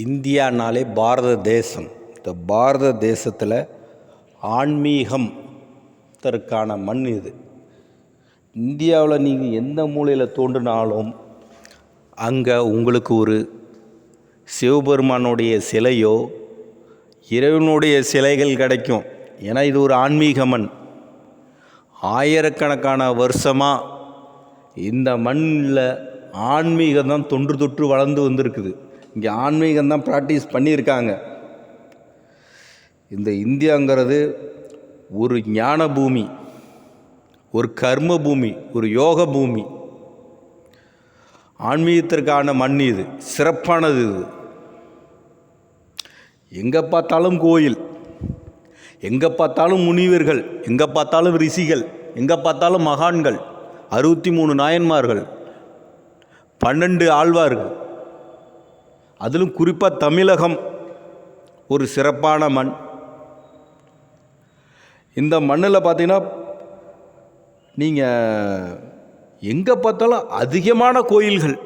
இந்தியானாலே பாரத தேசம். இந்த பாரத தேசத்தில் ஆன்மீகம் தற்கான மண் இது. இந்தியாவில் நீங்கள் எந்த மூலையில் தோன்றினாலும் அங்கே உங்களுக்கு ஒரு சிவபெருமானுடைய சிலையோ இறைவனுடைய சிலைகள் கிடைக்கும். ஏன்னா இது ஒரு ஆன்மீக மண். ஆயிரக்கணக்கான வருஷமாக இந்த மண்ணில் ஆன்மீகம் தான் தொன்று தொற்று வளர்ந்து வந்திருக்குது. இங்கே ஆன்மீகம் தான் ப்ராக்டிஸ் பண்ணியிருக்காங்க. இந்த இந்தியாங்கிறது ஒரு ஞான பூமி ஒரு கர்ம பூமி ஒரு யோக பூமி ஆன்மீகத்திற்கான மண் இது சிறப்பானது இது. எங்கே பார்த்தாலும் கோயில் எங்கே பார்த்தாலும் முனிவர்கள் எங்கே பார்த்தாலும் ரிஷிகள் எங்கே பார்த்தாலும் மகான்கள் அறுபத்தி மூணு நாயன்மார்கள் பன்னெண்டு ஆழ்வார்கள். அதிலும் குறிப்பாக தமிழகம் ஒரு சிறப்பான மண். இந்த மண்ணில் பார்த்தீங்கன்னா நீங்கள் எங்கே பார்த்தாலும் அதிகமான கோயில்கள்.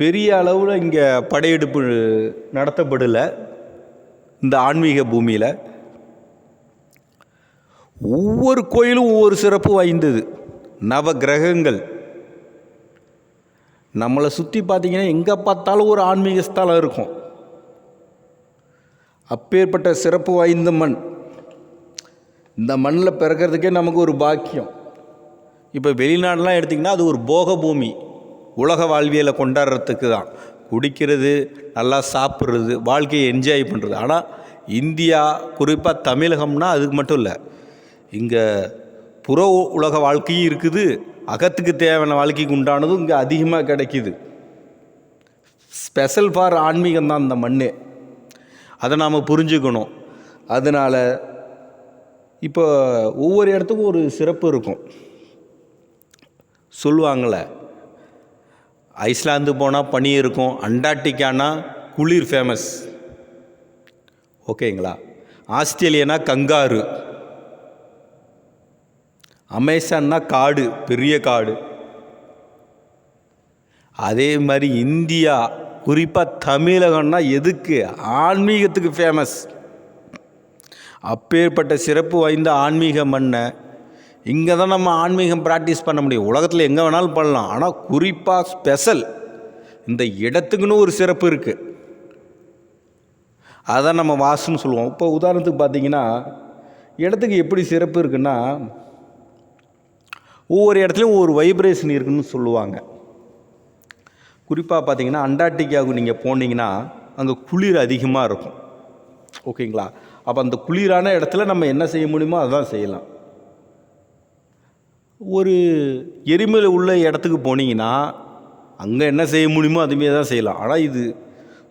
பெரிய அளவில் இங்கே படையெடுப்பு நடத்தப்படலை இந்த ஆன்மீக பூமியில். ஒவ்வொரு கோயிலும் ஒவ்வொரு சிறப்பு வாய்ந்தது. நவ கிரகங்கள் நம்மளை சுற்றி பார்த்தீங்கன்னா எங்கே பார்த்தாலும் ஒரு ஆன்மீக ஸ்தலம் இருக்கும். அப்பேற்பட்ட சிறப்பு வாய்ந்த மண். இந்த மண்ணில் பிறக்கிறதுக்கே நமக்கு ஒரு பாக்கியம். இப்போ வெளிநாடுலாம் எடுத்திங்கன்னா அது ஒரு போக பூமி உலக வாழ்வியலை கொண்டாடுறதுக்கு தான். குடிக்கிறது நல்லா சாப்பிட்றது வாழ்க்கையை என்ஜாய் பண்ணுறது ஆனால் இந்தியா குறிப்பாக தமிழகம்னா அதுக்கு மட்டும் இல்லை. இங்கே புற உலக வாழ்க்கையும் இருக்குது. அகத்துக்கு தேவையான வாழ்க்கைக்கு உண்டானதும் இங்கே அதிகமாக கிடைக்கிது. ஸ்பெஷல் ஃபார் ஆன்மீகம் தான் இந்த மண் அதை நாம் புரிஞ்சுக்கணும். அதனால் இப்போ ஒவ்வொரு இடத்துக்கும் ஒரு சிறப்பு இருக்கும். சொல்லுவாங்கள ஐஸ்லாந்து போனால் பனி இருக்கும் அண்டார்டிகானா குளிர் ஃபேமஸ் ஓகேங்களா ஆஸ்திரேலியனா கங்காரு. அமேசான்னா காடு பெரிய காடு. அதே மாதிரி இந்தியா குறிப்பாக தமிழகம்னா எதுக்கு? ஆன்மீகத்துக்கு ஃபேமஸ் அப்பேற்பட்ட சிறப்பு வாய்ந்த ஆன்மீக மண்ணை இங்கே தான் நம்ம ஆன்மீகம் ப்ராக்டிஸ் பண்ண முடியும். உலகத்தில் எங்கே வேணாலும் பண்ணலாம். ஆனால் குறிப்பாக ஸ்பெஷல் இந்த இடத்துக்குன்னு ஒரு சிறப்பு இருக்குது அதான் நம்ம வாசுன்னு சொல்லுவோம். இப்போ உதாரணத்துக்கு பார்த்தீங்கன்னா இடத்துக்கு எப்படி சிறப்பு இருக்குன்னா ஒவ்வொரு இடத்துலையும் ஒவ்வொரு வைப்ரேஷன் இருக்குன்னு சொல்லுவாங்க. குறிப்பாக பார்த்தீங்கன்னா அண்டார்டிகாவுக்கு நீங்கள் போனீங்கன்னா அங்கே குளிர் அதிகமாக இருக்கும். ஓகேங்களா? அப்போ அந்த குளிரான இடத்துல நம்ம என்ன செய்ய முடியுமோ அதான் செய்யலாம். ஒரு எரிமலை உள்ள இடத்துக்கு போனீங்கன்னா அங்கே என்ன செய்ய முடியுமோ அதுமாரி தான் செய்யலாம். ஆனால் இது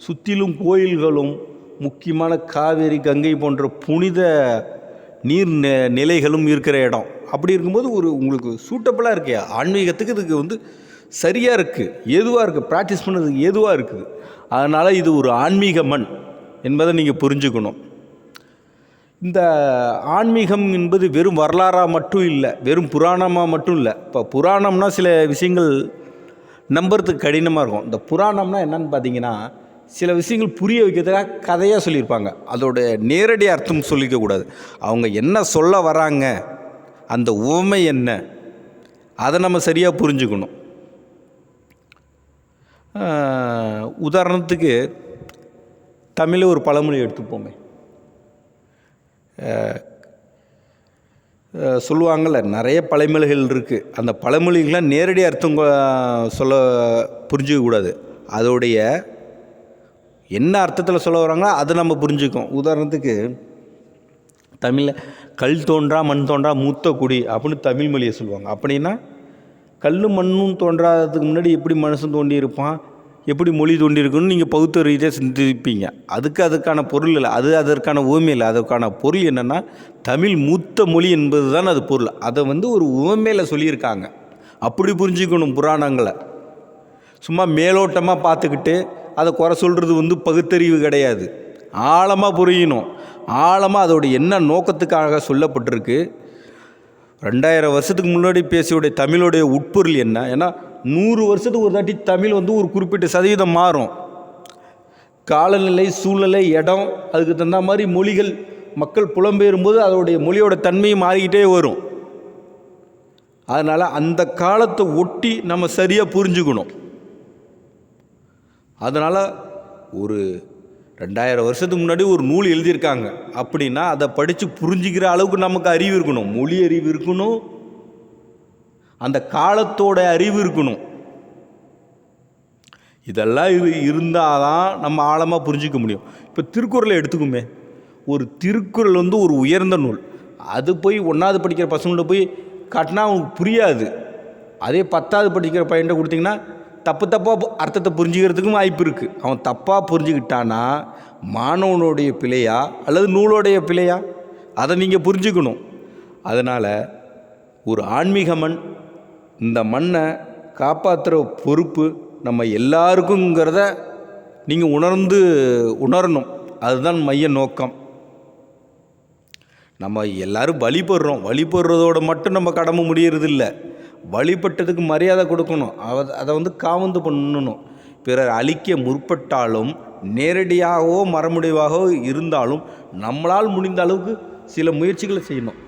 சுற்றிலும் கோயில்களும் முக்கியமான காவேரி கங்கை போன்ற புனித நீர் நிலைகளும் இருக்கிற இடம். அப்படி இருக்கும்போது ஒரு உங்களுக்கு சூட்டபுளாக இருக்கே. ஆன்மீகத்துக்கு இதுக்கு வந்து சரியாக இருக்குது ஏதுவாக இருக்குது ப்ராக்டிஸ் பண்ணுறதுக்கு ஏதுவாக இருக்குது. அதனால் இது ஒரு ஆன்மீக மண் என்பதை நீங்கள் புரிஞ்சுக்கணும். இந்த ஆன்மீகம் என்பது வெறும் வரலாறாக மட்டும் இல்லை வெறும் புராணமாக மட்டும் இல்லை. இப்போ புராணம்னா சில விஷயங்கள் நம்புறதுக்கு கடினமாக இருக்கும். இந்த புராணம்னா என்னன்னு பார்த்தீங்கன்னா சில விஷயங்கள் புரிய வைக்கிறதுக்காக கதையாக சொல்லியிருப்பாங்க. அதோட நேரடி அர்த்தம் சொல்லிக்கக்கூடாது. அவங்க என்ன சொல்ல வராங்க அந்த உவமை என்ன? அதை நம்ம சரியாக புரிஞ்சுக்கணும். உதாரணத்துக்கு தமிழில் ஒரு பழமொழி எடுத்துப்போமே. சொல்லுவாங்கள்ல நிறைய பழமொழிகள் இருக்குது அந்த பழமொழிகள்லாம் நேரடி அர்த்தம் சொல்ல புரிஞ்சிக்கக்கூடாது அதோடைய என்ன அர்த்தத்தில் சொல்ல வராங்களோ அதை நம்ம புரிஞ்சுக்கோம் உதாரணத்துக்கு தமிழில் கல் தோன்றா மண் தோன்றா மூத்த குடி அப்படின்னு தமிழ் மொழியை சொல்லுவாங்க. அப்படின்னா கல்லும் மண்ணும் தோன்றாததுக்கு முன்னாடி எப்படி மனுஷன் தோண்டி இருப்பான்? எப்படி மொழி தோண்டியிருக்குன்னு நீங்கள் பௌத்த ரீதியாக சிந்திப்பீங்க. அதுக்கு அதுக்கான பொருள் இல்லை. அது அதற்கான உவமை இல்லை. அதற்கான பொருள் என்னென்னா தமிழ் மூத்த மொழி என்பது தான் அது பொருள். அதை வந்து ஒரு உவமையில் சொல்லியிருக்காங்க. அப்படி புரிஞ்சுக்கணும் புராணங்களை. சும்மா மேலோட்டமாக பார்த்துக்கிட்டு அதை குறை சொல்கிறது வந்து பகுத்தறிவு கிடையாது. ஆழமாக புரியணும். ஆழமாக அதோடைய என்ன நோக்கத்துக்காக சொல்லப்பட்டிருக்கு? ரெண்டாயிரம் வருஷத்துக்கு முன்னாடி பேசியுடைய தமிழோடைய உட்பொருள் என்ன? ஏன்னா நூறு வருஷத்துக்கு ஒரு தாட்டி தமிழ் வந்து ஒரு குறிப்பிட்ட சதவீதம் மாறும். காலநிலை சூழ்நிலை இடம் அதுக்கு தகுந்த மாதிரி மொழிகள் மக்கள் புலம்பெயரும்போது அதோடைய மொழியோட தன்மையும் மாறிக்கிட்டே வரும். அதனால் அந்த காலத்தை ஒட்டி நம்ம சரியாக புரிஞ்சுக்கணும். அதனால் ஒரு ரெண்டாயிரம் வருஷத்துக்கு முன்னாடி ஒரு நூல் எழுதியிருக்காங்க. அப்படின்னா அதை படித்து புரிஞ்சுக்கிற அளவுக்கு நமக்கு அறிவு இருக்கணும். மொழி அறிவு இருக்கணும். அந்த காலத்தோட அறிவு இருக்கணும். இதெல்லாம் இது இருந்தால் தான் நம்ம ஆழமாக புரிஞ்சிக்க முடியும். இப்போ திருக்குறளை எடுத்துக்குமே. ஒரு திருக்குறள் வந்து ஒரு உயர்ந்த நூல். அது போய் ஒன்றாவது படிக்கிற பசங்கள்ட்ட போய் காட்டினா அவனுக்கு புரியாது. அதே பத்தாவது படிக்கிற பையன்கிட்ட கொடுத்தீங்கன்னா தப்பு தப்பாக அர்த்தத்தை புரிஞ்சுக்கிறதுக்கும் வாய்ப்பு இருக்குது அவன் தப்பாக புரிஞ்சுக்கிட்டானா மாணவனுடைய பிழையா அல்லது நூலோடைய பிழையா? அதை நீங்கள் புரிஞ்சுக்கணும். அதனால் ஒரு ஆன்மீக மண் இந்த மண்ணை காப்பாற்றுற பொறுப்பு நம்ம எல்லாருக்குங்கிறத நீங்கள் உணர்ந்து உணரணும். அதுதான் மைய நோக்கம். நம்ம எல்லாரும் வழிபடுறோம். வழிபடுறதோட மட்டும் நம்ம கடமை முடியறதில்லை. வழிபட்டதுக்கு மரியாதை கொடுக்கணும். அதை வந்து காவந்து பண்ணணும். பிறர் அழிக்க முற்பட்டாலும் நேரடியாகவோ மரமுடிவாகவோ இருந்தாலும் நம்மளால் முடிந்த அளவுக்கு சில முயற்சிகளை செய்யணும்.